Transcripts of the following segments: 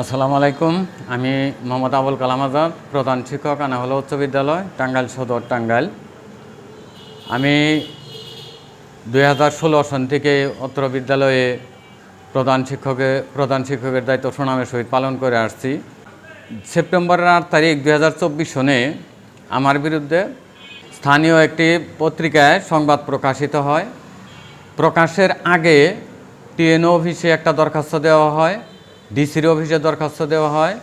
আসসালামু আলাইকুম। আমি মোহাম্মদ আবুল কালাম আজাদ, প্রধান শিক্ষক আনাহল উচ্চ বিদ্যালয়, টাঙ্গাইল সদর টাঙ্গাইল। আমি দুই হাজার ষোলো সন থেকে অত্র বিদ্যালয়ে প্রধান শিক্ষকের প্রধান শিক্ষকের দায়িত্ব সুনামের সহিত পালন করে আসছি। সেপ্টেম্বরের আট তারিখ দুই হাজার চব্বিশ সনে আমার বিরুদ্ধে স্থানীয় একটি পত্রিকায় সংবাদ প্রকাশিত হয়। প্রকাশের আগে টিএনও অফিসে একটা দরখাস্ত দেওয়া হয়। ডিসির অফিসে দরখাস্ত দেওয়া হয়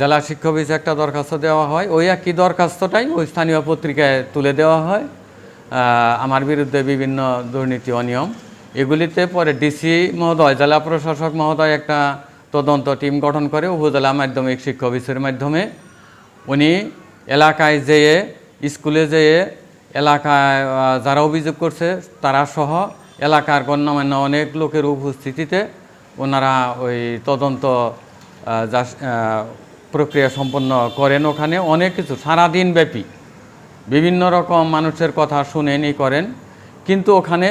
জেলা শিক্ষা অফিসে একটা দরখাস্ত দেওয়া হয়, ওই একই দরখাস্তটাই ওই স্থানীয় পত্রিকায় তুলে দেওয়া হয়। আমার বিরুদ্ধে বিভিন্ন দুর্নীতি অনিয়ম, এগুলিতে পরে ডিসি মহোদয়, জেলা প্রশাসক মহোদয় একটা তদন্ত টিম গঠন করে উপজেলা মাধ্যমিক শিক্ষা অফিসের মাধ্যমে। উনি এলাকায় যেয়ে, স্কুলে যেয়ে এলাকায় যারা অভিযোগ করছে তারা সহ এলাকার গণ্যমান্য অনেক লোকের উপস্থিতিতে ওনারা ওই তদন্ত প্রক্রিয়া সম্পন্ন করেন ওখানে অনেক কিছু, সারাদিন ব্যাপী। বিভিন্ন রকম মানুষের কথা শুনেন করেন, কিন্তু ওখানে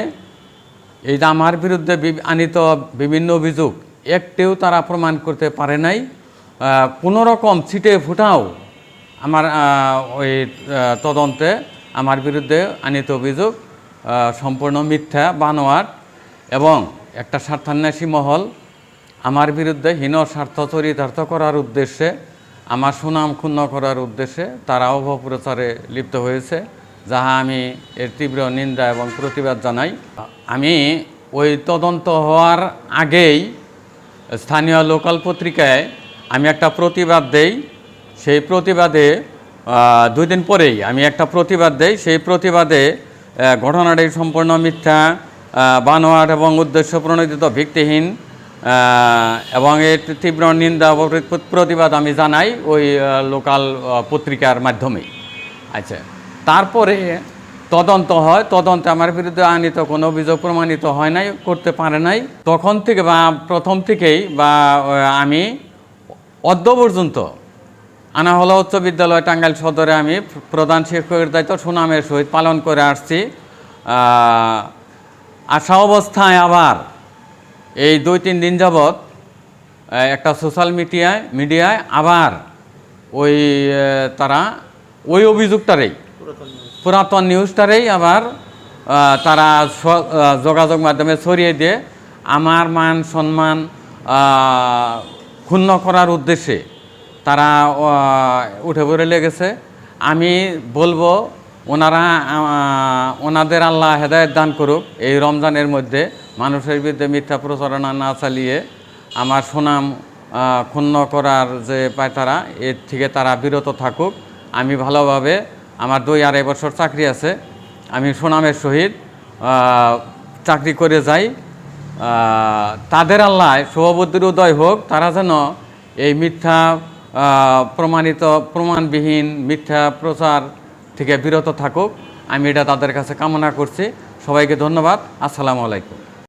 এই যে আমার বিরুদ্ধে আনিত বিভিন্ন অভিযোগ, একটিও তারা প্রমাণ করতে পারে নাই। কোনো রকম ছিটে ফুটাও আমার ওই তদন্তে আমার বিরুদ্ধে আনিত অভিযোগ সম্পূর্ণ মিথ্যা বানোয়ার এবং একটা স্বার্থান্বেষী মহল, আমার বিরুদ্ধে হীন স্বার্থ চরিতার্থ করার উদ্দেশ্যে, আমার সুনাম ক্ষুণ্ণ করার উদ্দেশ্যে তারা অপপ্রচারে লিপ্ত হয়েছে, যাহা আমি এর তীব্র নিন্দা এবং প্রতিবাদ জানাই। আমি ওই তদন্ত হওয়ার আগেই স্থানীয় লোকাল পত্রিকায় আমি একটা প্রতিবাদ দেই। সেই প্রতিবাদে দুই দিন পরেই আমি একটা প্রতিবাদ দেই। সেই প্রতিবাদে ঘটনাটি সম্পূর্ণ মিথ্যা বানোয়াট এবং উদ্দেশ্য প্রণোদিত ভিত্তিহীন এবং এর তীব্র নিন্দা প্রতিবাদ আমি জানাই ওই লোকাল পত্রিকার মাধ্যমে আচ্ছা তারপরে তদন্ত হয়, তদন্তে আমার বিরুদ্ধে আনিত কোনো অভিযোগ প্রমাণিত হয় নাই, করতে পারে নাই। তখন থেকে বা প্রথম থেকেই বা আমি অদ্য পর্যন্ত আনাহলা উচ্চ বিদ্যালয় টাঙ্গাইল সদরে আমি প্রধান শিক্ষকের দায়িত্ব সুনামের সহিত পালন করে আসছি। আসা অবস্থায় আবার এই দুই তিন দিন যাবৎ একটা সোশ্যাল মিডিয়ায় মিডিয়ায় আবার ওই তারা ওই অভিযোগটারেই পুরাতন নিউজটারেই আবার তারা যোগাযোগ মাধ্যমে ছড়িয়ে দিয়ে আমার মান সম্মান ক্ষুণ্ণ করার উদ্দেশ্যে তারা উঠে পড়ে লেগেছে। আমি বলব ওনারা ওনাদের আল্লাহ হেদায়ত দান করুক, এই রমজানের মধ্যে মানুষের বিরুদ্ধে মিথ্যা প্রচারণা না চালিয়ে আমার সুনাম ক্ষুণ্ণ করার যে পায় তারা এর থেকে তারা বিরত থাকুক। আমি ভালোভাবে আমার দুই আড়াই বছর চাকরি আছে, আমি সুনামের সহিত চাকরি করে যাই। তাদের আল্লাহ শুভবুদ্ধির উদয় হোক, তারা যেন এই মিথ্যা প্রমাণিত, প্রমাণবিহীন মিথ্যা প্রচার থেকে বিরত থাকুক। আমি এটা তাদের কাছে কামনা করছি। সবাইকে ধন্যবাদ। আসসালামু আলাইকুম।